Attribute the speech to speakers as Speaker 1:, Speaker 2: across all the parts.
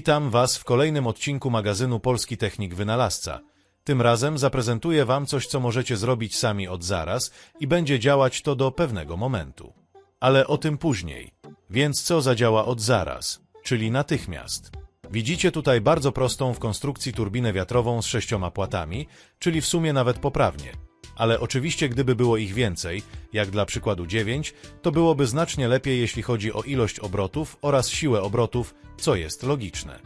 Speaker 1: Witam Was w kolejnym odcinku magazynu Polski Technik Wynalazca. Tym razem zaprezentuję Wam coś, co możecie zrobić sami od zaraz i będzie działać to do pewnego momentu. Ale o tym później. Więc co zadziała od zaraz, czyli natychmiast? Widzicie tutaj bardzo prostą w konstrukcji turbinę wiatrową z sześcioma płatami, czyli w sumie nawet poprawnie. Ale oczywiście gdyby było ich więcej, jak dla przykładu 9, to byłoby znacznie lepiej jeśli chodzi o ilość obrotów oraz siłę obrotów, co jest logiczne.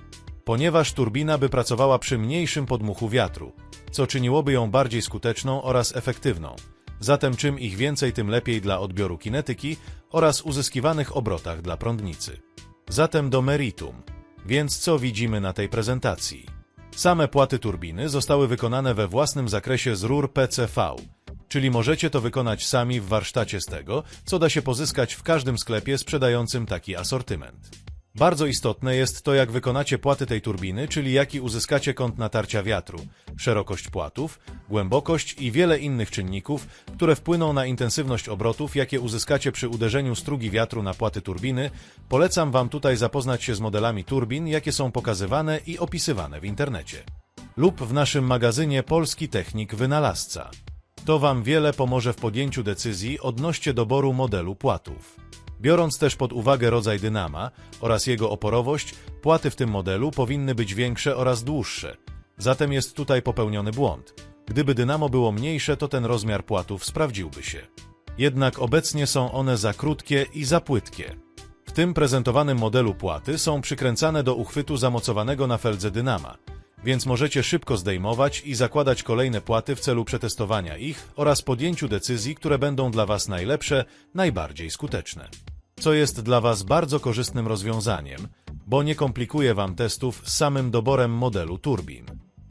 Speaker 1: Ponieważ turbina by pracowała przy mniejszym podmuchu wiatru, co czyniłoby ją bardziej skuteczną oraz efektywną. Zatem czym ich więcej, tym lepiej dla odbioru kinetyki oraz uzyskiwanych obrotach dla prądnicy. Zatem do meritum. Więc co widzimy na tej prezentacji? Same płaty turbiny zostały wykonane we własnym zakresie z rur PCV, czyli możecie to wykonać sami w warsztacie z tego, co da się pozyskać w każdym sklepie sprzedającym taki asortyment. Bardzo istotne jest to, jak wykonacie płaty tej turbiny, czyli jaki uzyskacie kąt natarcia wiatru, szerokość płatów, głębokość i wiele innych czynników, które wpłyną na intensywność obrotów, jakie uzyskacie przy uderzeniu strugi wiatru na płaty turbiny. Polecam Wam tutaj zapoznać się z modelami turbin, jakie są pokazywane i opisywane w internecie. Lub w naszym magazynie Polski Technik Wynalazca. To Wam wiele pomoże w podjęciu decyzji odnośnie doboru modelu płatów. Biorąc też pod uwagę rodzaj dynama oraz jego oporowość, płaty w tym modelu powinny być większe oraz dłuższe. Zatem jest tutaj popełniony błąd. Gdyby dynamo było mniejsze, to ten rozmiar płatów sprawdziłby się. Jednak obecnie są one za krótkie i za płytkie. W tym prezentowanym modelu płaty są przykręcane do uchwytu zamocowanego na feldze dynama, więc możecie szybko zdejmować i zakładać kolejne płaty w celu przetestowania ich oraz podjęciu decyzji, które będą dla Was najlepsze, najbardziej skuteczne. Co jest dla Was bardzo korzystnym rozwiązaniem, bo nie komplikuje Wam testów z samym doborem modelu turbin.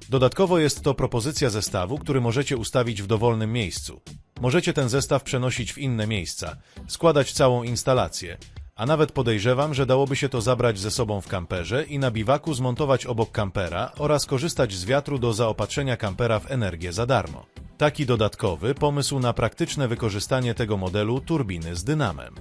Speaker 1: Dodatkowo jest to propozycja zestawu, który możecie ustawić w dowolnym miejscu. Możecie ten zestaw przenosić w inne miejsca, składać całą instalację, a nawet podejrzewam, że dałoby się to zabrać ze sobą w kamperze i na biwaku zmontować obok kampera oraz korzystać z wiatru do zaopatrzenia kampera w energię za darmo. Taki dodatkowy pomysł na praktyczne wykorzystanie tego modelu turbiny z dynamem.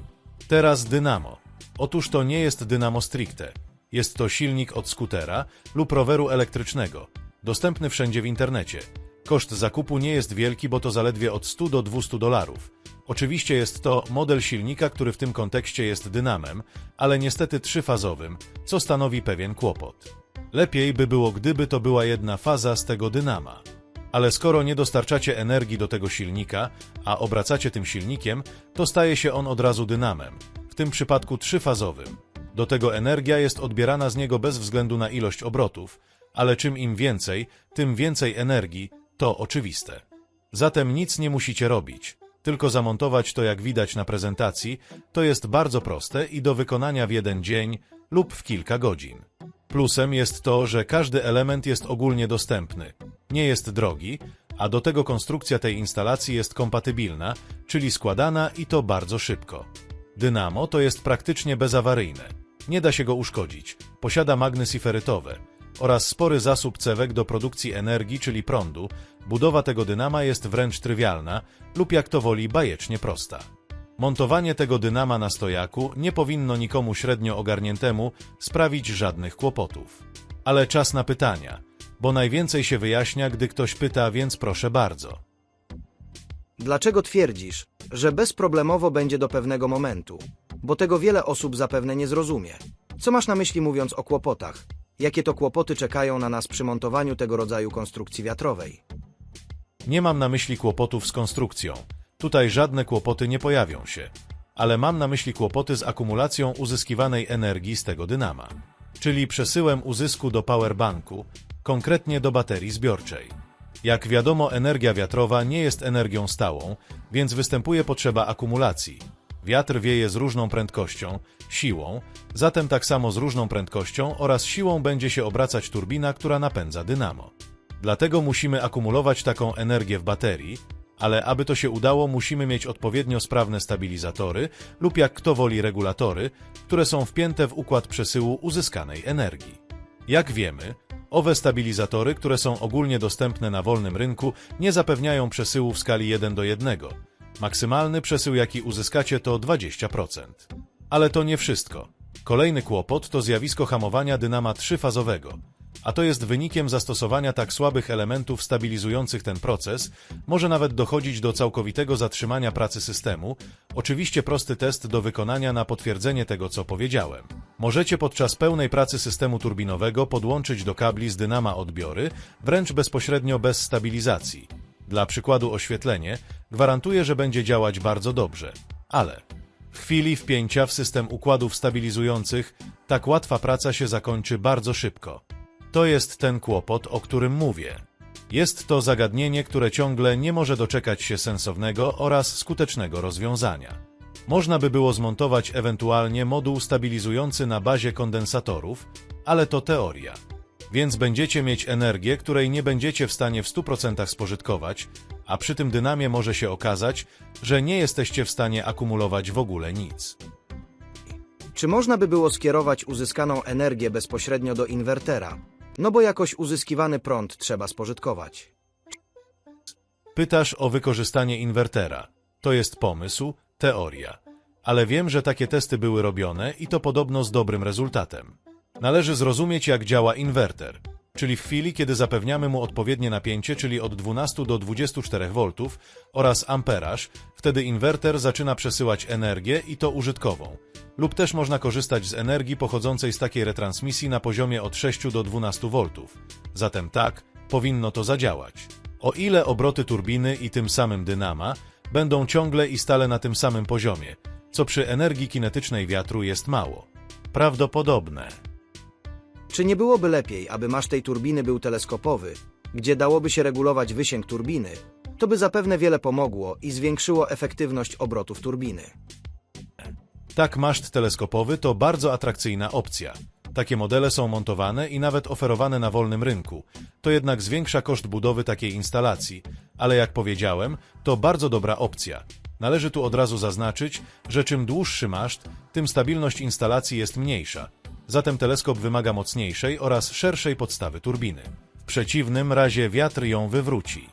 Speaker 1: Teraz dynamo. Otóż to nie jest dynamo stricte. Jest to silnik od skutera lub roweru elektrycznego, dostępny wszędzie w internecie. Koszt zakupu nie jest wielki, bo to zaledwie od 100 do 200 dolarów. Oczywiście jest to model silnika, który w tym kontekście jest dynamem, ale niestety trzyfazowym, co stanowi pewien kłopot. Lepiej by było, gdyby to była jedna faza z tego dynama. Ale skoro nie dostarczacie energii do tego silnika, a obracacie tym silnikiem, to staje się on od razu dynamem, w tym przypadku trzyfazowym. Do tego energia jest odbierana z niego bez względu na ilość obrotów, ale czym im więcej, tym więcej energii, to oczywiste. Zatem nic nie musicie robić, tylko zamontować to jak widać na prezentacji, to jest bardzo proste i do wykonania w jeden dzień lub w kilka godzin. Plusem jest to, że każdy element jest ogólnie dostępny, nie jest drogi, a do tego konstrukcja tej instalacji jest kompatybilna, czyli składana i to bardzo szybko. Dynamo to jest praktycznie bezawaryjne. Nie da się go uszkodzić. Posiada magnesy ferytowe oraz spory zasób cewek do produkcji energii, czyli prądu. Budowa tego dynama jest wręcz trywialna lub jak to woli bajecznie prosta. Montowanie tego dynama na stojaku nie powinno nikomu średnio ogarniętemu sprawić żadnych kłopotów. Ale czas na pytania, bo najwięcej się wyjaśnia, gdy ktoś pyta, więc proszę bardzo.
Speaker 2: Dlaczego twierdzisz, że bezproblemowo będzie do pewnego momentu? Bo tego wiele osób zapewne nie zrozumie. Co masz na myśli mówiąc o kłopotach? Jakie to kłopoty czekają na nas przy montowaniu tego rodzaju konstrukcji wiatrowej?
Speaker 1: Nie mam na myśli kłopotów z konstrukcją. Tutaj żadne kłopoty nie pojawią się. Ale mam na myśli kłopoty z akumulacją uzyskiwanej energii z tego dynama. Czyli przesyłem uzysku do powerbanku, konkretnie do baterii zbiorczej. Jak wiadomo, energia wiatrowa nie jest energią stałą, więc występuje potrzeba akumulacji. Wiatr wieje z różną prędkością, siłą, zatem tak samo z różną prędkością oraz siłą będzie się obracać turbina, która napędza dynamo. Dlatego musimy akumulować taką energię w baterii, ale aby to się udało, musimy mieć odpowiednio sprawne stabilizatory lub jak kto woli regulatory, które są wpięte w układ przesyłu uzyskanej energii. Jak wiemy, owe stabilizatory, które są ogólnie dostępne na wolnym rynku, nie zapewniają przesyłu w skali 1 do 1. Maksymalny przesył, jaki uzyskacie, to 20%. Ale to nie wszystko. Kolejny kłopot to zjawisko hamowania dynama trzyfazowego, a to jest wynikiem zastosowania tak słabych elementów stabilizujących ten proces, może nawet dochodzić do całkowitego zatrzymania pracy systemu. Oczywiście prosty test do wykonania na potwierdzenie tego, co powiedziałem. Możecie podczas pełnej pracy systemu turbinowego podłączyć do kabli z dynama odbiory, wręcz bezpośrednio bez stabilizacji. Dla przykładu oświetlenie gwarantuje, że będzie działać bardzo dobrze, ale w chwili wpięcia w system układów stabilizujących tak łatwa praca się zakończy bardzo szybko. To jest ten kłopot, o którym mówię. Jest to zagadnienie, które ciągle nie może doczekać się sensownego oraz skutecznego rozwiązania. Można by było zmontować ewentualnie moduł stabilizujący na bazie kondensatorów, ale to teoria. Więc będziecie mieć energię, której nie będziecie w stanie w 100% spożytkować, a przy tym dynamie może się okazać, że nie jesteście w stanie akumulować w ogóle nic.
Speaker 2: Czy można by było skierować uzyskaną energię bezpośrednio do inwertera? No bo jakoś uzyskiwany prąd trzeba spożytkować.
Speaker 1: Pytasz o wykorzystanie inwertera. To jest pomysł, teoria. Ale wiem, że takie testy były robione i to podobno z dobrym rezultatem. Należy zrozumieć, jak działa inwerter. Czyli w chwili, kiedy zapewniamy mu odpowiednie napięcie, czyli od 12 do 24 V oraz amperaż, wtedy inwerter zaczyna przesyłać energię i to użytkową. Lub też można korzystać z energii pochodzącej z takiej retransmisji na poziomie od 6 do 12 V. Zatem tak, powinno to zadziałać. O ile obroty turbiny i tym samym dynama będą ciągle i stale na tym samym poziomie, co przy energii kinetycznej wiatru jest mało. Prawdopodobne.
Speaker 2: Czy nie byłoby lepiej, aby masz tej turbiny był teleskopowy, gdzie dałoby się regulować wysięg turbiny? To by zapewne wiele pomogło i zwiększyło efektywność obrotów turbiny.
Speaker 1: Tak, maszt teleskopowy to bardzo atrakcyjna opcja. Takie modele są montowane i nawet oferowane na wolnym rynku. To jednak zwiększa koszt budowy takiej instalacji, ale jak powiedziałem, to bardzo dobra opcja. Należy tu od razu zaznaczyć, że czym dłuższy maszt, tym stabilność instalacji jest mniejsza. Zatem teleskop wymaga mocniejszej oraz szerszej podstawy turbiny. W przeciwnym razie wiatr ją wywróci.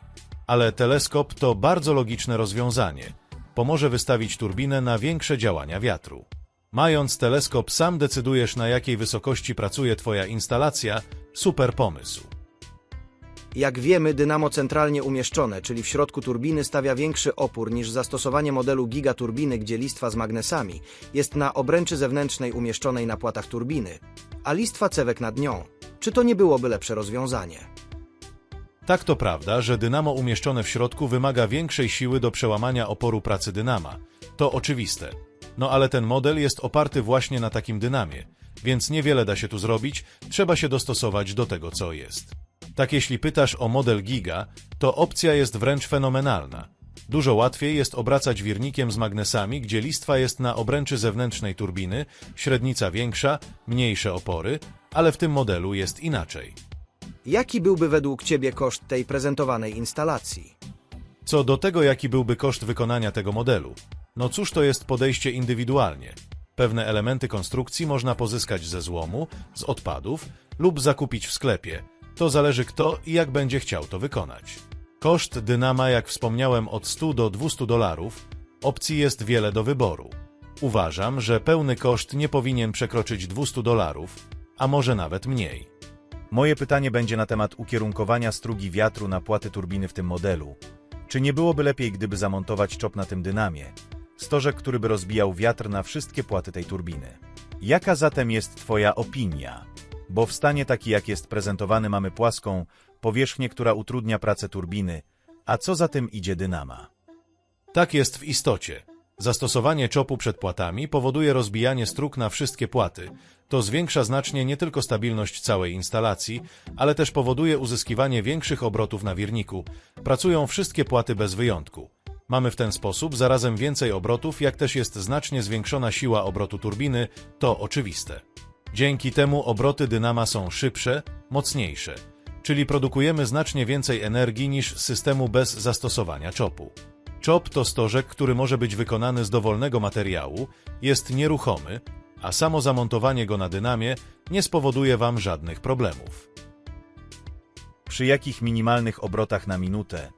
Speaker 1: Ale teleskop to bardzo logiczne rozwiązanie. Pomoże wystawić turbinę na większe działania wiatru. Mając teleskop, sam decydujesz na jakiej wysokości pracuje Twoja instalacja. Super pomysł.
Speaker 2: Jak wiemy, dynamo centralnie umieszczone, czyli w środku turbiny, stawia większy opór niż zastosowanie modelu gigaturbiny, gdzie listwa z magnesami jest na obręczy zewnętrznej umieszczonej na płatach turbiny, a listwa cewek nad nią. Czy to nie byłoby lepsze rozwiązanie?
Speaker 1: Tak to prawda, że dynamo umieszczone w środku wymaga większej siły do przełamania oporu pracy dynama. To oczywiste. No ale ten model jest oparty właśnie na takim dynamie, więc niewiele da się tu zrobić, trzeba się dostosować do tego, co jest. Tak jeśli pytasz o model Giga, to opcja jest wręcz fenomenalna. Dużo łatwiej jest obracać wirnikiem z magnesami, gdzie listwa jest na obręczy zewnętrznej turbiny, średnica większa, mniejsze opory, ale w tym modelu jest inaczej.
Speaker 2: Jaki byłby według Ciebie koszt tej prezentowanej instalacji?
Speaker 1: Co do tego, jaki byłby koszt wykonania tego modelu, no cóż to jest podejście indywidualnie. Pewne elementy konstrukcji można pozyskać ze złomu, z odpadów lub zakupić w sklepie. To zależy kto i jak będzie chciał to wykonać. Koszt dynama, jak wspomniałem, od 100 do 200 dolarów. Opcji jest wiele do wyboru. Uważam, że pełny koszt nie powinien przekroczyć 200 dolarów, a może nawet mniej.
Speaker 3: Moje pytanie będzie na temat ukierunkowania strugi wiatru na płaty turbiny w tym modelu. Czy nie byłoby lepiej, gdyby zamontować czop na tym dynamie? Stożek, który by rozbijał wiatr na wszystkie płaty tej turbiny. Jaka zatem jest Twoja opinia? Bo w stanie taki, jak jest prezentowany, mamy płaską powierzchnię, która utrudnia pracę turbiny. A co za tym idzie dynama?
Speaker 1: Tak jest w istocie. Zastosowanie czopu przed płatami powoduje rozbijanie strug na wszystkie płaty. To zwiększa znacznie nie tylko stabilność całej instalacji, ale też powoduje uzyskiwanie większych obrotów na wirniku. Pracują wszystkie płaty bez wyjątku. Mamy w ten sposób zarazem więcej obrotów, jak też jest znacznie zwiększona siła obrotu turbiny, to oczywiste. Dzięki temu obroty dynama są szybsze, mocniejsze, czyli produkujemy znacznie więcej energii niż z systemu bez zastosowania czopu. Czop to stożek, który może być wykonany z dowolnego materiału, jest nieruchomy, a samo zamontowanie go na dynamie nie spowoduje Wam żadnych problemów.
Speaker 3: Przy jakich minimalnych obrotach na minutę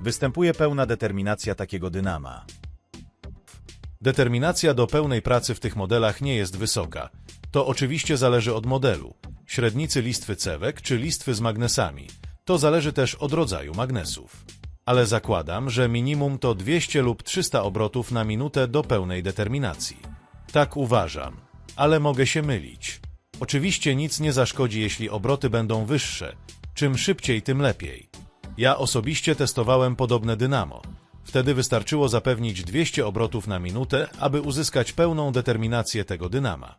Speaker 3: występuje pełna determinacja takiego dynama?
Speaker 1: Determinacja do pełnej pracy w tych modelach nie jest wysoka. To oczywiście zależy od modelu, średnicy listwy cewek czy listwy z magnesami. To zależy też od rodzaju magnesów. Ale zakładam, że minimum to 200 lub 300 obrotów na minutę do pełnej determinacji. Tak uważam, ale mogę się mylić. Oczywiście nic nie zaszkodzi, jeśli obroty będą wyższe. Czym szybciej, tym lepiej. Ja osobiście testowałem podobne dynamo. Wtedy wystarczyło zapewnić 200 obrotów na minutę, aby uzyskać pełną determinację tego dynama.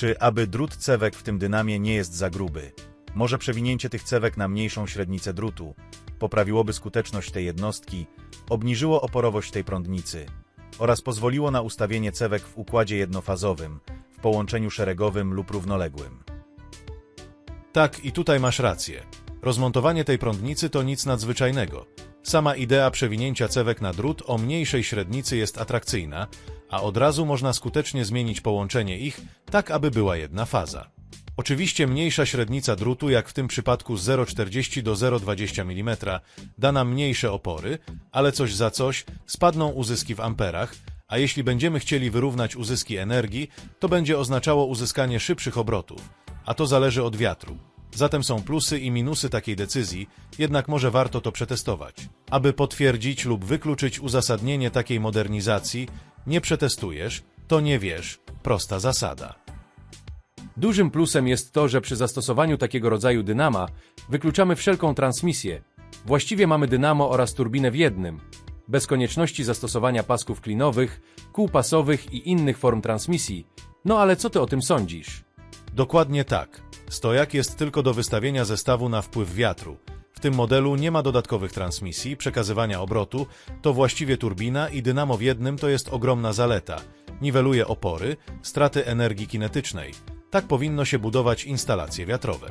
Speaker 3: Czy aby drut cewek w tym dynamie nie jest za gruby? Może przewinięcie tych cewek na mniejszą średnicę drutu poprawiłoby skuteczność tej jednostki, obniżyło oporowość tej prądnicy oraz pozwoliło na ustawienie cewek w układzie jednofazowym, w połączeniu szeregowym lub równoległym.
Speaker 1: Tak, i tutaj masz rację. Rozmontowanie tej prądnicy to nic nadzwyczajnego. Sama idea przewinięcia cewek na drut o mniejszej średnicy jest atrakcyjna, a od razu można skutecznie zmienić połączenie ich, tak aby była jedna faza. Oczywiście mniejsza średnica drutu, jak w tym przypadku z 0,40 do 0,20 mm, da nam mniejsze opory, ale coś za coś spadną uzyski w amperach, a jeśli będziemy chcieli wyrównać uzyski energii, to będzie oznaczało uzyskanie szybszych obrotów, a to zależy od wiatru. Zatem są plusy i minusy takiej decyzji, jednak może warto to przetestować. Aby potwierdzić lub wykluczyć uzasadnienie takiej modernizacji, nie przetestujesz, to nie wiesz. Prosta zasada.
Speaker 4: Dużym plusem jest to, że przy zastosowaniu takiego rodzaju dynama wykluczamy wszelką transmisję. Właściwie mamy dynamo oraz turbinę w jednym, bez konieczności zastosowania pasków klinowych, kół pasowych i innych form transmisji. No ale co ty o tym sądzisz?
Speaker 1: Dokładnie tak. Stojak jest tylko do wystawienia zestawu na wpływ wiatru. W tym modelu nie ma dodatkowych transmisji, przekazywania obrotu, to właściwie turbina i dynamo w jednym to jest ogromna zaleta. Niweluje opory, straty energii kinetycznej. Tak powinno się budować instalacje wiatrowe.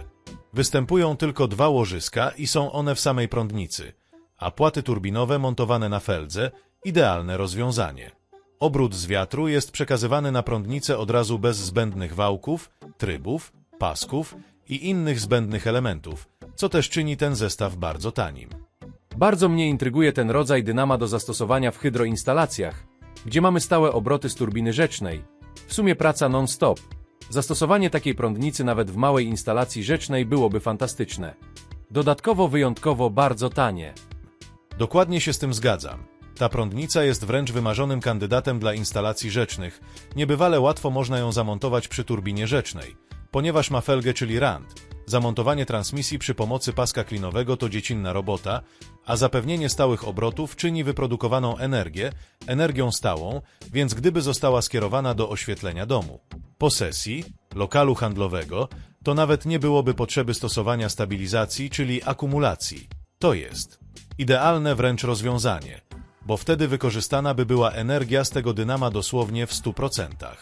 Speaker 1: Występują tylko dwa łożyska i są one w samej prądnicy, a płaty turbinowe montowane na feldze idealne rozwiązanie. Obrót z wiatru jest przekazywany na prądnicę od razu bez zbędnych wałków, trybów, pasków i innych zbędnych elementów, co też czyni ten zestaw bardzo tanim.
Speaker 4: Bardzo mnie intryguje ten rodzaj dynama do zastosowania w hydroinstalacjach, gdzie mamy stałe obroty z turbiny rzecznej. W sumie praca non-stop. Zastosowanie takiej prądnicy nawet w małej instalacji rzecznej byłoby fantastyczne. Dodatkowo wyjątkowo bardzo tanie.
Speaker 1: Dokładnie się z tym zgadzam. Ta prądnica jest wręcz wymarzonym kandydatem dla instalacji rzecznych. Niebywale łatwo można ją zamontować przy turbinie rzecznej, ponieważ ma felgę, czyli rand. Zamontowanie transmisji przy pomocy paska klinowego to dziecinna robota, a zapewnienie stałych obrotów czyni wyprodukowaną energię energią stałą, więc gdyby została skierowana do oświetlenia domu, posesji, lokalu handlowego, to nawet nie byłoby potrzeby stosowania stabilizacji, czyli akumulacji. To jest idealne wręcz rozwiązanie, bo wtedy wykorzystana by była energia z tego dynama dosłownie w 100%.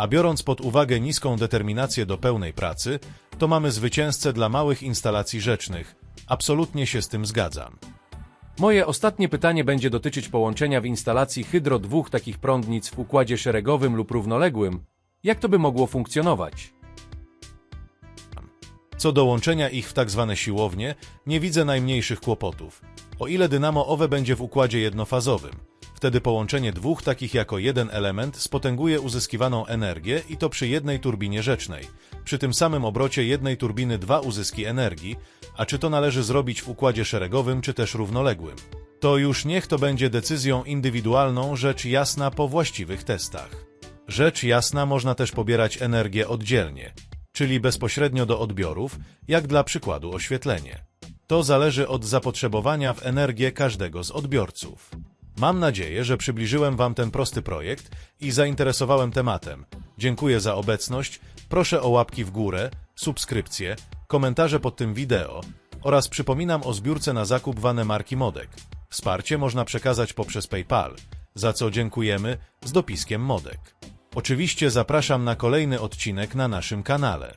Speaker 1: A biorąc pod uwagę niską determinację do pełnej pracy, to mamy zwycięzcę dla małych instalacji rzecznych. Absolutnie się z tym zgadzam.
Speaker 4: Moje ostatnie pytanie będzie dotyczyć połączenia w instalacji hydro dwóch takich prądnic w układzie szeregowym lub równoległym. Jak to by mogło funkcjonować?
Speaker 1: Co do łączenia ich w tak zwane siłownie, nie widzę najmniejszych kłopotów. O ile dynamo owe będzie w układzie jednofazowym, wtedy połączenie dwóch takich jako jeden element spotęguje uzyskiwaną energię i to przy jednej turbinie rzecznej. Przy tym samym obrocie jednej turbiny dwa uzyski energii, a czy to należy zrobić w układzie szeregowym czy też równoległym? To już niech to będzie decyzją indywidualną, rzecz jasna po właściwych testach. Rzecz jasna można też pobierać energię oddzielnie, czyli bezpośrednio do odbiorów, jak dla przykładu oświetlenie. To zależy od zapotrzebowania w energię każdego z odbiorców. Mam nadzieję, że przybliżyłem Wam ten prosty projekt i zainteresowałem tematem. Dziękuję za obecność, proszę o łapki w górę, subskrypcje, komentarze pod tym wideo oraz przypominam o zbiórce na zakup wane marki Modek. Wsparcie można przekazać poprzez PayPal, za co dziękujemy z dopiskiem Modek. Oczywiście zapraszam na kolejny odcinek na naszym kanale.